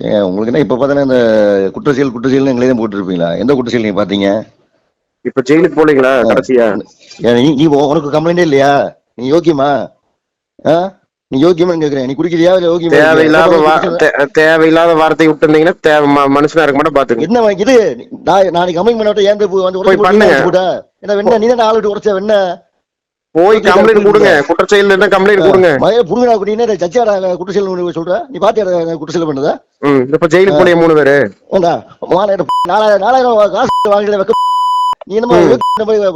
ஏன் உங்களுக்கு என்ன இப்ப பார்த்தா இந்த குற்றச்செயல் குற்றச்செயல் எங்களே தான் போட்டுருப்பீங்களா? எந்த குற்றச்செயல் நீங்க பாத்தீங்க? இப்ப ஜெயிலுக்கு போலீங்களா கடைசியா? ஏன் நீ நீ உனக்கு கம்ப்ளைண்டே இல்லையா? நீ யோக்கியமா? நீ யோக்கியமா கேக்குறேன். நீ குடிக்கிறியா இல்ல யோக்கியமா? தேவையில்லாத தேவையில்லாத வார்த்தை விட்டு இருந்தீங்கன்னா தேவை மனுஷனா இருக்க மாட்டேன் பாத்துங்க என்ன வாங்கி- இது நான் நாளைக்கு கம்ப்ளைண்ட் பண்ண ஏன் போய் வந்து பண்ணுங்க. போட்டா? என்ன வெண்ண நீ தான் ஆள் விட்டு உடச்ச வெண்ண போய் கம்ப்ளைண்ட் கொடுங்க. குற்றச்செயல் என்ன கம்ப்ளைண்ட் கொடுங்க. மய புடுங்கடா குடினே சச்சியாடா குற்றச்செயல் சொல்ற? நீ பாத்தியா குற்றச்செயல் பண்ணதா? ம் இப்ப ஜெயிலுக்கு போனீங்க மூணு பேரு. ஏண்டா நாலாயிரம் நாலாயிரம் நாலாயிரம் காசு வாங்கல வைக்க நீ என்னமோ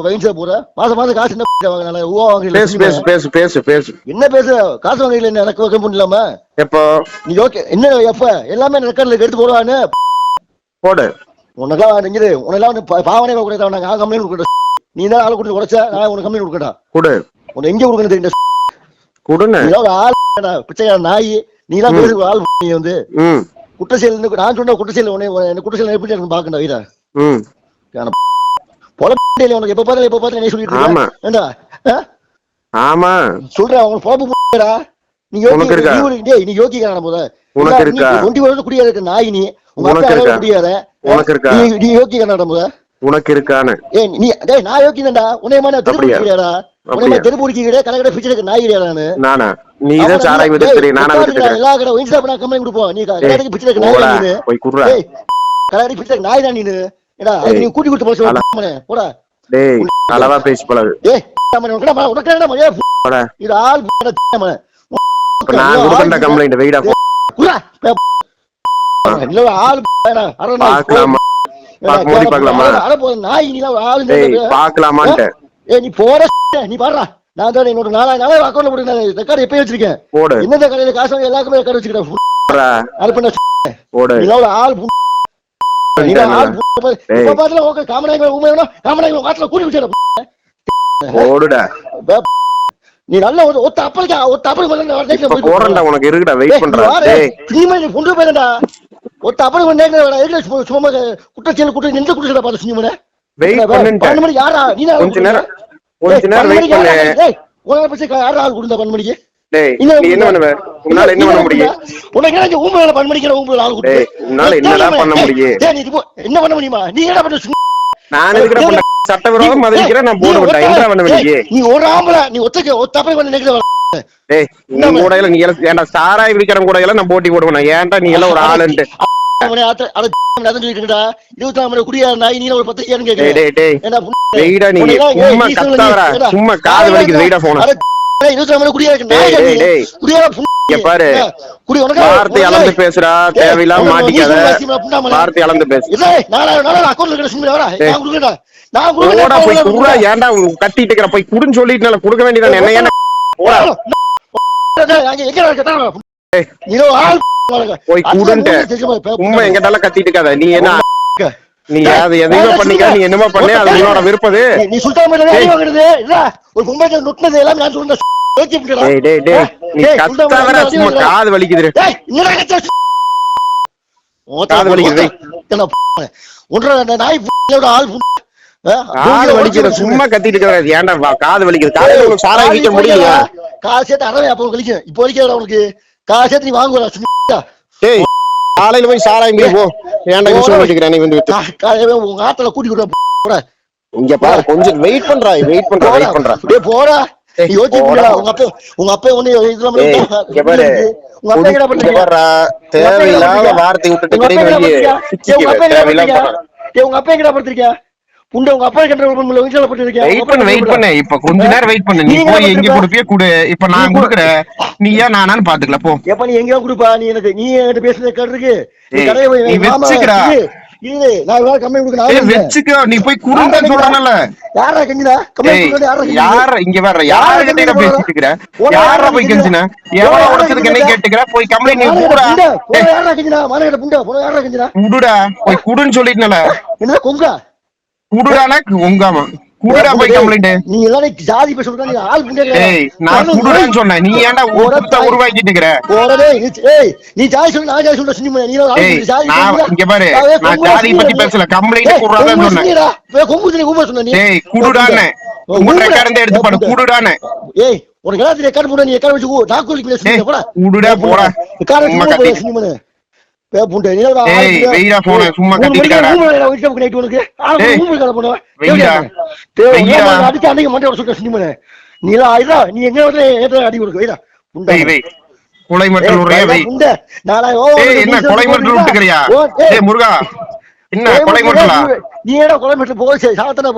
வயிற்று போற? மாசம் மாசம் காசு என்ன வாங்க நாலாயிரம் ரூபா பேசு பேசு வாங்கல பேசு பேசு பேசு என்ன பேசு? காசு வாங்கல என்ன எனக்கு வைக்க முடியலாம? எப்போ? நீ ஓகே என்ன எப்ப? எல்லாமே ரெக்கார்ட்ல எடுத்து போடுவான்னு. போடு. உனக்கெல்லாம் நெஞ்சிரு உனக்கெல்லாம் பாவனை கொடுத்தா நான் கம்ப்ளைண்ட் கொடுக்கட்டா நீ தான் ஆளை கொடுத்து உடைச்ச நான் உனக்கு கம்ப்ளைண்ட் கொடுக்கட்டா கொடு உனக்கு எங்க கொடுக்கணும் தெரியும் கொடுன்னு நீ ஒரு ஆள் பிச்சைக்கார நாய் நீ தான் பேசு ஒரு ஆள் நீ வந்து ம் குற்றச்செயல் இந்த- நான் சொன்ன குற்றச்செயல் உன்னை உன்னை- என்ன குற்றச்செயல் எப்படி எனக்கு பாக்கண்டா வீரா ம் பொழப்பே உனக்கு எப்ப பார்த்தாலும் எப்ப பார்த்தாலும் நீ சொல்லிட்டு ஆமா. ஏண்டா? ஆமா சொல்றேன் உனக்கு பொழப்பு போடா நீ யோகி? நீ டேய், நீ யோகிக்கான முத உனக்கு இருக்கா? ஒண்டி வருஷம் குடியாத இருக்க நாய் நீ உனக்கு இருக்கா? குடியாத உனக்கு இருக்கா? நீ நீ யோகிக்கான முத உனக்கு இருக்கான்னு. ஏய் நீ டேய் நான் யோகிதான்டா உன்னை மாதிரி தெருப்பு அப்படியா? கிடையாடா உன்னை அப்படியா? மாதிரி தெருப்பு கிடையாது கடை கடை பிச்சை எடுக்க நாய் கிடையாது நானு? நானா? நீ தான் சாராய் விட்டு தெரியும் நானா விட்டு எல்லா கடை ஒயின்ஸ் பண்ணா கம்ப்ளைண்ட் கொடுப்போம். நீ கடை ஏய், கடைக்கு பிச்சை எடுக்க நாய் நீனு. போய் குடுறா. டேய் கடை கடைக்கு பிச்சை எடுக்க நாய் தான் நீனு. ஏடா நீ கூட்டி போட அல- சொல்ல போடா. டேய் அளவா பேசி பழகு ஏய் மகனே, உனக்கு உனக்கு என்ன மகனே? போடா. இது ஆள். இப்ப நான் கொடுத்தேன்டா கம்ப்ளைண்ட் வெயிடா பே- இல்ல, ஆள் புண்ணாடா, மோடி பார்க்கலாமா? போதும், நாய் நீ ஆளு இந்த- ஏய், போற நீ பாடுறா நான் தான் என்னோட நாலாயிரம் நாளாயிரம் அக்கௌண்ட்ல போட்டு ரெக்கார்டு எப்பயும் வச்சிருக்கேன். போடு. எந்தெந்த கடையில காசு எல்லாருக்குமே ரெக்கார்டு வச்சிருக்கேன் பண்ண போடு. எவ்வளவு ஆள். நீ நல்ல ஒரு ஒத்த அப்பளுக்கா ஒத்த அப்பளுக்கு உனக்கு இருக்குடா வெயிட் பண்றா. டேய். நீ கொண்டு போயிருந்தா ஒத்த அப்பளுக்கு வந்து நேரத்துல சும்மா- குற்றச்செயல் குற்ற நின்று குற்றச்செயல பார்த்து வெயிட் பன்னெண்டு மணிக்கு யாரா நீ கொஞ்ச நேரம். கொஞ்ச நேரம் வெயிட் பண்ணு. யாரா ஆள் மணிக்கு? டேய் நீ என்ன பண்ணுவ? உன்னால என்ன பண்ண முடியும்? உனக்கு என்ன ஊம்பல பன்னெண்டு மணிக்கு ஊம்பல ஆள் கொடுத்து? உன்னால என்னடா பண்ண முடியும்? டேய், நீ இப்போ என்ன பண்ண முடியுமா? நீ என்ன பண்ண நான் எதுக்குடா பண்ண சட்டவிரோதம் மதிக்கிறேன் நான் போட மாட்டேன் என்ன பண்ண வேண்டிய நீ ஒரு ஆம்பளை நீ ஒத்தக்க ஒத்த அப்பளுக்கு வந்து நிக்கிற டேய் உன் கூட எல்லாம் நீ ஏன்டா சாராய் விக்கிறவங்க கூட எல்லாம் நான் போட்டி போடுவேன். ஏன்டா நீ எல்லாம் ஒரு ஆளுன்ட்டு? சும்மா காது வலிக்குது வெயிடா போன பாரு. வார்த்தை அளந்து ஏய், தேவையில்லாம மாட்டிக்காத. வார்த்தை அளந்து பேசு இல்லை, நாலாயிரம் நாளாயிரம் account ல இருக்கிற சும்மா வரா. டேய். நான் கொடுக்கறேன்டா. நான் போடா கொடுக்கறேன், போய் நான் குடுறா கொடுக்கறேன். ஏன்டா கட்டிட்டு இருக்கிற போய் குடுன்னு சொல்லிட்டு கொடுக்க வேண்டியதானே என்ன உண்மை எங்கிட்டால கத்திட்டு இருக்காத. நீ என்ன? நீ அது எதையுமே பண்ணிக்க நீ என்னமோ பண்ணு. அது உன்னோட விருப்பது. நீ- இல்ல ஒரு பொம்பளை நொட்டினது எல்லாம் நான் சொல்றேன். காது வலிக்குது காது வலிக்குது, நாய் ஆள்? காது வலிக்குது. சும்மா கத்திட்டு இருக்காத. ஏன்டா காது வலிக்குது. காலையில உனக்கு சாராய் விக்க முடியலையா? காசு சேர்த்து அறவே அப்போ கழிக்கும் இப்போ வரைக்கும் உனக்கு. காசு நீ வாங்குவா டேய் காலையில போய் சாராய் இங்க போ. ஏன்டா யூஸ் பண்ணிக்கிறேன் நீ வந்து காலையில உங்க ஆத்துல கூட்டி விட இங்க பாரு கொஞ்சம் வெயிட் பண்றா வெயிட் பண்றா வெயிட் பண்றா. டேய் போடா. தேவையில்லாத வார்த்தை விட்டுட்டு? டேய், உங்க அப்பா எங்கடா படுத்திருக்கியா? டேய், உங்க அப்பா எங்கடா படுத்திருக்கியா? புண்டை, உங்க அப்பா கண்ட்ரோல் பண்ண முடியல, வீட்டுல படுத்திருக்கியா? வெயிட் பண்ணு வெயிட் பண்ணு. இப்ப கொஞ்ச நேரம் வெயிட் பண்ணு. நீ போய் எங்க கொடுப்ப? கொடுப்பிய? குடு. இப்ப நான் குடுக்குறேன். நீ ஏன் நானான்னு பாத்துக்கல போ. எப்ப நீ எங்கேயோ கொடுப்பா? நீ எனக்கு நீ என்கிட்ட பேசுறது கேட்டு இருக்கு நீ கடையை வச்சுக்கடா. நான் கம்மி. வெச்சுக்கோ. நீ போய் குடுன்னு சொல்றனல யாரா கெஞ்சினா கம்மி யாரா இங்க வர்ற? யார கிட்ட பேசிட்டு இருக்கிற? யார போய் கெஞ்சின? எவ்வளவு உடச்சதுக்கு என்ன கேட்டுக்கிற? போய் கம்ப்ளைண்ட் நீ மானகட்ட கூடா புண்டை, போன யாரா கெஞ்சினா? மானகட்ட புண்டை, போன யாரா கெஞ்சினா? குடுடா போய் குடுன்னு சொல்லிட்டனல என்ன கொங்கா குடுடானா உங்காமா குடுடா போய் கம்ப்ளைண்ட் நீ எல்லாரும் ஜாதி பேச சொல்றா, நீ ஆள். ஏய் நான் குடுடான்னு சொன்னேன். நீ ஏன்டா குடுத்த உருவாக்கிட்டு இருக்கிற? ஏய், நீ ஜாதி சொல்லு, நான் ஜாதி சொல்றேன், சின்ன நீ ஜாதி நான் சொல்றியா? இங்க பாரு ஏய், நான் கொம்பு ஜாதி பத்தி? பேசல. கம்ப்ளைண்ட் குடுறாதான் சொன்னேன். கொம்பு சொல்லி சொன்ன குடுடானே உங்க ரெக்கார்டு எடுத்து பாடு குடுடானே ஏய் உனக்கு எல்லாத்தையும் ரெக்கார்ட் போட நீ ரெக்கார்ட் வச்சு ஊ, டாக்குலிக்கு பேசு, ஏய், போடா. போடா. ரெக்கார்ட் கொலை நிமிஷம் கொலை ஏய் முருகா. என்ன கொலை மட்டுலா? நீ ஏடா கொலை மட்டும் போய் சாத்தன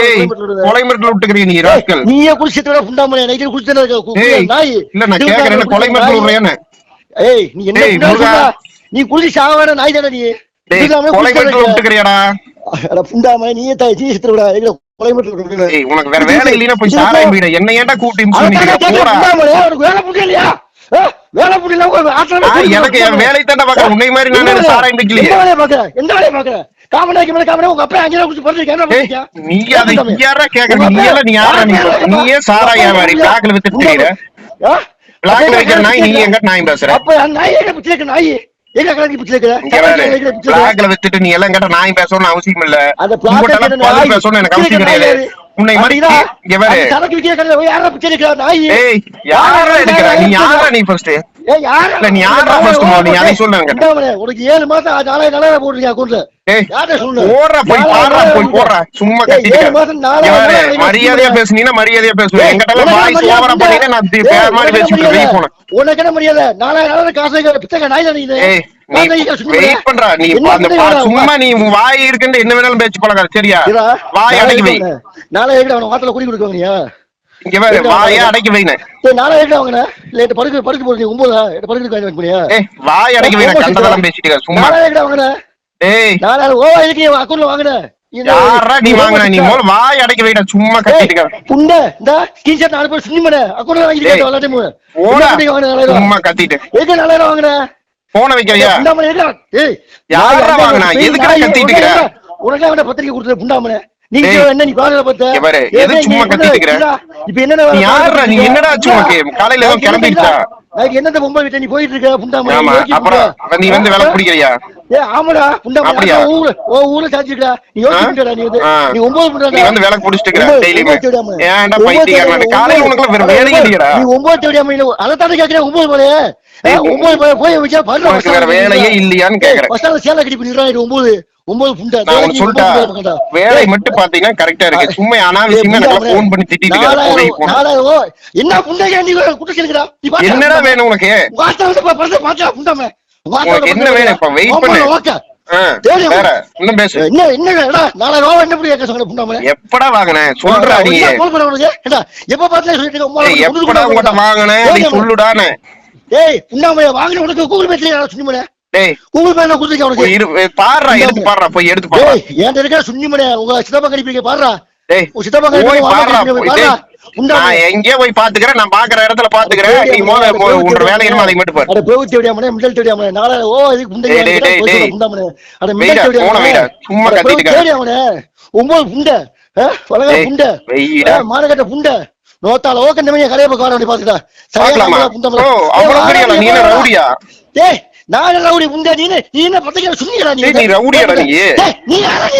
ஏய் கொலை மட்டும் விட்டுக்கிறிய நீ ராஸ்கல்? நீயே குளிச்சிட்டு வர புண்டாமலே நைட்டு குளிச்சிட்டு இருக்க நாய். இல்ல நான் கேக்குறேன் கொலை மட்டும் விடுறியான்னு ஏய் நீ என்ன நீ குளிச்சு சாவான நாய் தானே நீ. நீயே தாய் சீ சித்திர விடா. உனக்கு வேற வேலை இல்லைன்னா போய் சாராயம் வீட. என்ன ஏன்டா உனக்கு வேலை புரியல இல்லையா எனக்கு என். வேலை தாண்டா பாக்குறேன் உன்னை மாதிரி நான்? சாராயம் பிடிக்கலையே எந்த வேலையை? எந்த? காமராஜ் மேல உங்க அப்பா அங்கே குடிச்சு பண்ணிருக்கியா? நீ அதை. யாரா கேக்குற? நீ எல்லாம் நீ யாரா? நீ நீயே வியாபாரி பிளாக்ல வித்துட்டு? பிளாக்ல விக்கிற நாய் நீ எங்க நாய் பேசுற. அப்ப நாய் எங்க நாய். எங்க கலக்கி வித்துட்டு நீ எல்லாம் கேட்ட நாய் பேசணும்னு அவசியம் இல்ல. அந்த எனக்கு அவசியம் கிடையாது. உன்னை மாதிரி இங்க வேற சரக்கு விக்கிற கடையில போய் யாரா பிச்சை எடுக்கிற நாய்? ஏய் யாரா எடுக்கிற? நீ யாரா நீ ஃபர்ஸ்ட் நீ யாரா first முதல்ல? நீ அதை உனக்கு ஏழு மாசம் நாலாயிரம் நாலாயிரம் போட்டுருக்கியா சொல்லு? போடுற போய் பாடுறா போய் போடுறா சும்மா கத்திட்டு மரியாதையா. பேசுனீங்கன்னா மரியாதையா பேசுவேன். எங்கிட்ட வாய்ஸ் ஓவரா? பண்ணினா நான் பேர் மாதிரி பேசிட்டு வெளிய? போனேன். உனக்கு என்ன மரியாதை? நாலாயிரம் நாலாயிரம் காசு பிச்சைக்கார நாய் தானே இது? வெயிட் பண்றா. நீ அந்த? சும்மா நீ வாய் இருக்குன்னு என்ன வேணாலும் பேச்சு பழகாத. சரியா? வாய் நாளை அடக்கி வை? நாளை எங்க அவன வாத்துல குடி கொடுக்க வாங்கினியா? இங்க வேற வாயை அடக்கி வைன ஏய் எங்க வாங்கின இல்ல எட்டு படுக்க படுக்க போறது ஒன்பதா எட்டு படுக்க வாங்கி பண்ணியா ஏய் வாய் அடக்கி வைன கண்டதெல்லாம் பேசிட்டு இருக்க, சும்மா. நாளை எங்க வாங்கின ஏய் நாளை ஓவா இதுக்கு யாரா நீ வாங்குன நீ முதல்ல வாய் அடக்கி வைடா சும்மா கத்திட்டு இருக்க. இந்த நாலு பேர் சுண்ணி பண்ண அக்கௌண்ட்ல வாங்கி ஏய், எல்லா டைமும் ஓடா சும்மா கத்திட்டு. எங்க நாலாயிரம் வாங்கின போன வைக்கிறியா ஏய் யாரா நாய் அண்ணன் வாங்குனா? எதுக்குடா நாய் கத்திட்டு உனக்கு பத்திரிக்கை கொடுத்தது புண்டாமலை நீ ஏய், என்ன நீ பத்த இங்க பாரு, எது சும்மா கத்திட்டு இருக்கிற? இப்ப யார்றா? பார்த்துட்டு நீ இருக்க? என்னடா உனக்கு? காலையில ஏதோ நாளைக்கு கிளம்பிடுச்சா? நாளைக்கு என்னத்த பொம்பளை வீட்டை நீ போயிட்டு இருக்க? புண்டாமலை ஆமா யோசிச்சு அப்புறம் புண்டா. அப்ப நீ வந்து விலை பிடிக்கிறியா? ஏய் ஆமாடா அப்படியா? அதான் ஊரு ஓ ஊர்ல சாச்சிக்கடா நீ யோசிச்சுடா நீ ஒன்பது புண்டா நீ வந்து விலை ஏன்டா பைத்தியக்காரன்? காலையில உனக்கு வேற வேலை இல்லையடா நீ ஒன்பது தேடியாம இல்ல அதை தானே கேட்கிறேன் ஒன்பது போல ஒன்பது போய் வச்சா வேற வேலையே இல்லையான்னு கேக்குறேன். சேலை கட்டி பண்ணிடுறா இது ஒன்பது. ஒன்பது வேலை மட்டும் பாத்தீங்கன்னா கரெக்டா இருக்கு. சும்மா அனாவசியமா எனக்கு போன் பண்ணி திட்டிட்டு என்ன புண்டையா நீ குட்டி என்னடா வேணும் உனக்கு? என்ன வேணும் இப்ப? wait பண்ணு. எப்படா வாங்கின? சொல்றா நீ. எப்ப இருக்க, உம்மால ஏய், மாட்டா. வாங்கின? உனக்கு கூகுள் பே சுண்ணிமனே டேய். கூகுள் பே நான் கொடுத்துருக்கேன் போய் உனக்கு இரு பாடுறா எடுத்து போய் எடுத்து என்கிட்ட இருக்கிற சுண்ணிமனே உங்க சித்தப்பா கணிப்பீங்க பாடுறா. டேய் உன் சித்தப்பா கணிப்பீங்க. உண்டாம நான் எங்கேயோ போய் பாத்துக்கிறேன் நான் பாக்குற இடத்துல பாத்துக்கிறேன் நீ மோத உன்ற வேலை என்னமோ அதை மட்டும் பாரு அட பேவுத்தி விடியாமனே மிடல் தேடியாமனே நாளை ஓ இதுக்கு முந்தைய டேய், அட மிடல் சும்மா கத்திட்டு இருக்காத. தேடியாமனே ஒன்பது புண்டை டேய், புண்டை. மானகட்ட புண்டை. நோத்தால ஓக்க இந்த கலையை பக்கம் வர ஓ அவ்வளவு பெரிய ஆளா? நீ என்ன ரவுடியா? டேய் நான் ரவுடி புண்டை நீ என்ன- பத்திரிக்கை சுண்ணிடா நீ நீ ரவுடியாடா நீ? நீ நீ.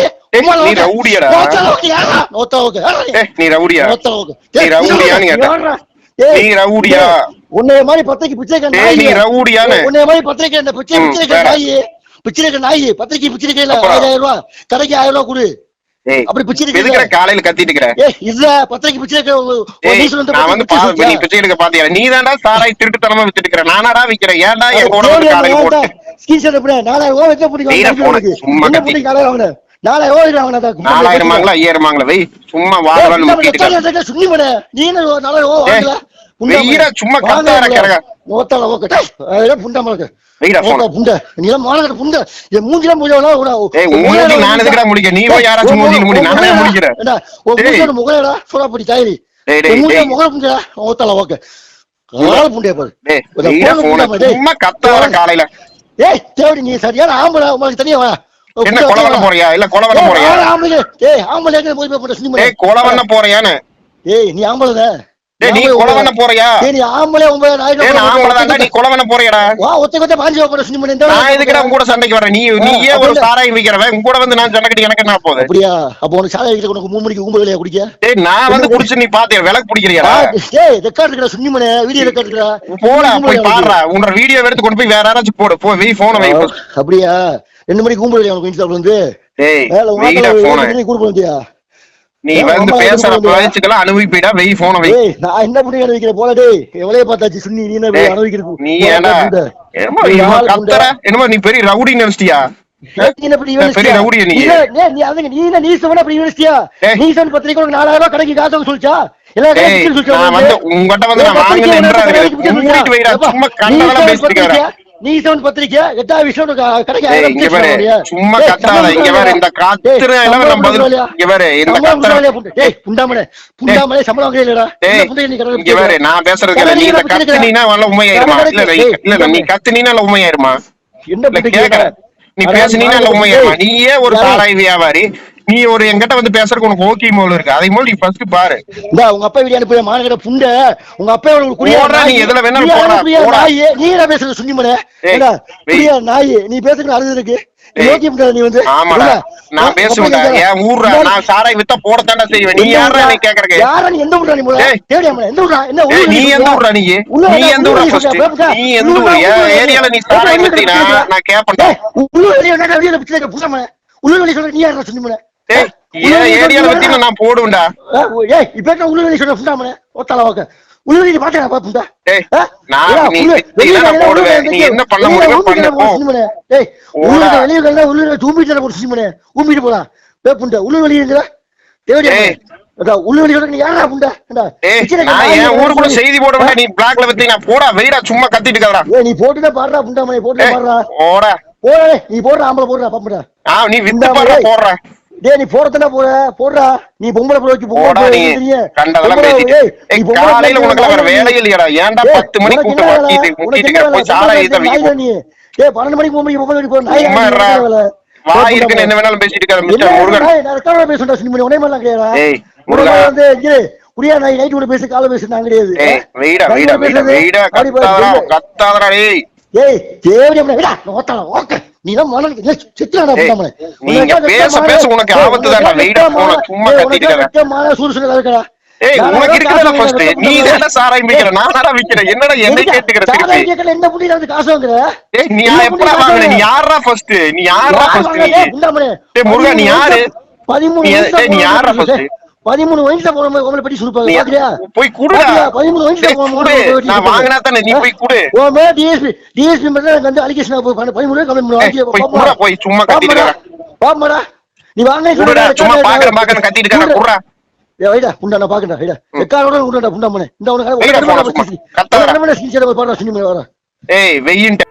ரவுடியாடா? நீ? ஏய் நீ ரவுடியா. நீ நீ ரவுடியா? உன்னைய மாதிரி பத்திரிக்கை பிச்சைக்க நீ ரவுடியான்னு? உன்னைய மாதிரி பத்திரிக்கை இந்த பிச்சை பிச்சைக்க. நாய் பிச்சைக்க நாய் பத்திரிக்கை பிச்சைக்கையில அப்புறம்? ஆயிரம் ரூபாய் கடைக்கு ஆயிரம் ரூபாய் கொடு அப்படி எதுக்குற காலையில கத்திட்டு இல்ல பத்திரிக்கை ஏய் நான் வந்து நீ பிச்சை எடுக்க பாத்தியா? நீ தான்டா சாராய் திருட்டுத்தனமா வித்துட்டு இருக்கிற நானாடா விக்கிறேன். ஏன்டா என் கூட வந்து காலையில போட்டு ஸ்கிரீன்ஷாட் எப்படி நாலாயிரம் ரூபாய் வச்சா பிடிக்கும் சும்மா கத்தி. வாங்கின? ஐயாயிரம் சும்மா நீ நாலாயிரம் ரூபாய் வாங்கல? வெயிடா, சும்மா கத்தாத கிடக்க. நோத்தால ஓகே அதெல்லாம் புண்டா மலக்கு வெயிடா போன புண்டை. நீ எல்லாம் புண்டை. என் மூஞ்சிலாம் மூஞ்சலாம் ஏய் மூஞ்சி நான் எதுக்குடா முடிக்க. நீ போய் யாராச்சும் மூஞ்சி முடி நானே முடிக்கிறேன். முகலடா? தாயரி. டேய், டேய். முகல புண்டா கால பாரு. டேய் போன. சும்மா கத்தாத காலையில. ஏய் தேவடி நீ சரியான ஆம்பளை உங்களுக்கு தெரியும்? வா. என்ன கொலை பண்ண போறியா? இல்ல கொலை பண்ண போறியா? ஆம்பளை ஏய் ஆம்பளை போய் சினிமா ஏய் கொலை பண்ண போறியான்னு? ஏய் நீ ஆம்பளை டேய் நீ கொலை பண்ண போறியா? நீ ஆம்பளை ஒன்பது நாளைக்கு ஏய் நான் ஆம்பளை தான்டா நீ கொலை பண்ண போறியடா? வா ஒத்த கொத்த பாஞ்சு போற நான் எதுக்குடா உன் கூட சண்டைக்கு வரேன்? நீ நீ ஏன் ஒரு சாராயம் விக்கிறவன் உன் கூட வந்து நான் சண்டை கட்டி எனக்கு என்ன போகுது அப்படியா? அப்ப உனக்கு வைக்கிற உனக்கு மூணு மணிக்கு கும்பல் இல்லையா குடிக்க? டேய் நான் வந்து குடிச்சு நீ பாத்தியா? விளக்கு பிடிக்கிறியாடா? டேய் ரெக்கார்ட் இருக்கா சுண்ணி மணி வீடியோ ரெக்கார்ட் இருக்கா போடா போய் பாடுறா. உன்னோட வீடியோ எடுத்து கொண்டு போய் வேற யாராச்சும் போடு. போ போன வை first. அப்படியா? ரெண்டு மணிக்கு கும்பல் இல்லையா உனக்கு இன்ஸ்டால வந்து டேய் போன கும்பல் வந்தியா? நீ ஏன் வந்து பேசுற பேச்சுக்கெல்லாம் அனுபவிப்பீடா வெய் போன வை. நான் என்ன பண்ணி அனுபவிக்கிற போல டேய். எவ்வளவு பார்த்தாச்சு? சுண்ணி நீ என்ன அனுபவிக்கிறது நீ ஆள் கத்துற? என்னமோ நீ பெரிய ரவுடி நினைச்சிட்டியா நீ என்ன இப்படி பெரிய? ரவுடியா நீ? நீ அதுங்க நீ என்ன நீ சொன்ன அப்படி? டேய். நீ சொன்ன பத்திரிக்கை உனக்கு நாலாயிரம் ரூபாய் கடைக்கு காசு சொல்லிச்சா? உங்ககிட்ட வந்து ஏன் நான் பத்திரிக்கை வாங்கின உனக்கு நின்றாரு கடைக்கு விற்கின்னு மூடிட்டு சொல்லிச்சா? வைடா ஏப்பா, சும்மா சொன்ன பேசிட்டு நீ சொன்ன பத்திரிக்கை எட்டாவது விஷயம் கடைக்கு? சும்மா கத்தாத இங்க பாரு இந்த காத்துற எல்லாம் நம்ம? இங்க பாரு இந்த கத்துற? டேய், புண்டாமலே, புண்டாமலே சம்பளம் நீ கடையில இங்க பாரு நான் பேசுறது நீ இந்த கத்துனீனா வல்ல உண்மையாயிருமா இல்ல இல்ல நீ கத்துனீனா இல்ல உண்மையாயிருமா என்ன கேக்குற நீ பேசுனீனா இல்ல உண்மையாயிருமா நீயே ஒரு? சாராய் வியாபாரி. நீ ஒரு என்கிட்ட வந்து பேசுறதுக்கு உனக்கு ஓகே மோல் இருக்கு அதை மோல் நீ ஃபர்ஸ்ட் பாரு இந்தா, உங்க அப்பா வீடியோ அனுப்புற மாநகர புண்டை உங்க அப்பா ஒரு குடியா நீ. எதுல வேணாலும் போடா. நாய்? நீ என்ன பேசுற ஏடா, வெய். குடியா நாய் நீ பேசுறது அழுது இருக்கு நான் கேக்குறா. நான் சாராய் வித்தா போடத்தாண்டா செய்வேன் நீ யாரா? நீ கேக்குறக்கு யாரா நீ எந்த ஊர்ரா நீ எந்த ஊர்ரா? என்ன நீ எந்த? ஊர்ரா நீ நீ எந்த ஃபர்ஸ்ட். நீ எந்த ஊர் ஏரியால நீ சாராய் வித்தீனா. நான் கேப்பேன்டா ஏய், உள்ளூர் என்னடா வெளியில பிச்சை? உள்ளூர் நீ யாரா சுண்ணிமனே? நான் போடுவேன்டா ஏய், இப்ப என்ன வெளிய சொல்ற புண்டாமனே? வாக்க. பா புண்டா? ஆ? நான் நீ நீ என்ன பண்ண முடியுமோ பண்ணு, போ. போடா. உள்ளூர் வெளிய வெளிய உள்ளூர் தூம்பிட்டு போட சுண்ணிமனே. ஊம்பிட்டு போடா. ஏய், புண்டை, என் ஊருக்குள்ள சொல்லி- செய்தி போட நீ பிளாக்ல வித்தீங்க போடா வெயிடா சும்மா கத்திட்டு இருக்கடா ஏய், நீ போட்டுதான் பாடுறா புண்டாமனே போட்டுதான் பாடுறா போடா போடா டேய், நீ போடுற ஆம்பளை போடுறா பாம்புடா நீ வித்து பாடுற போடுற டேய் நீ போறதுனா போற போடுறா நீ பொம்பளை போட வச்சு போடா நீ. கண்டதெல்லாம் பேசிட்டு காலையில உனக்கு வேற. வேலை இல்லையாடா ஏன்டா ஏய், பத்து மணிக்கு உனக்கு கூட்டு என்ன இருக்க போய் பொம்பளை விக்க நாய் நீ ஏய் பன்னெண்டு மணிக்கு மூணு மணிக்கு பொம்பளை போற நாய் சும்மா நீ இருடா. என்ன வேலை? வாய் ஏய், இருக்குன்னு என்ன. வேணாலும் பேசிட்டு இருக்காரு என்ன மிஸ்டர் முருகன்? நான் ரெக்கார்டா பேசுறேன்டா, சின்ன மணி, உன்னை மாதிரிலாம் கிடையாதுடா. ஏய், உன்னை முருகா. மாதிரி வந்து இங்கே குடியா நாய் நைட்டு கூட பேசு காலை பேசு நான் கிடையாது ஏய் வெயிடா வெயிடா கூட வெயிடா கத்தாதடா. கத்தாதடா டேய் ஏய் அப்படி விடா ஓத்தாள ஓக்க நீ தான் மணல் செத்துறாடா நீங்க பேச பேச உனக்கு ஆபத்து தான்டா, வெயிடா போன, சும்மா கத்திட்டு இருக்கடா. ஏய் உனக்கு இருக்கிறதா ஃபர்ஸ்ட் நீ தானே சாராயம் விக்கிற நான் தானா விக்கிறேன். என்னடா என்ன கேட்டுக்கிற என்ன புடி வந்து காசு வாங்குற? ஏய் நீ எப்படா வாங்குற? நீ யாரா ஃபர்ஸ்ட் நீ யாரா ஃபர்ஸ்ட் நீ ஏய், முருகா, நீ யாரு? பதிமூணு நீ- யாரா first? பதிமூணு வயசுல போன உங்களை பற்றி சுருப்பாங்க பாக்குறியா? போய் பாத்தியா? பதிமூணு வயசுல குடு. நான் வாங்கினா தானே நீ போய் குடு. ஓ மே டிஎஸ்பி டிஎஸ்பி மட்டும் எனக்கு வந்து அலிகேஷன் பதிமூணு கம்ப்ளைண்ட் போய் போய் சும்மா கத்திட்டு. பாப்பமாடா. நீ வாங்க சும்மா பாக்குறேன் பாக்குறேன் கத்திட்டு ஏய் வைடா புண்டா நான் பாக்கடா வைடா. எக்காரோட உண்டா புண்டா மனே. இந்த உனக்கு என்ன சீசன் பாடுறா சினிமா வர ஏய் வெயின்ட்ட.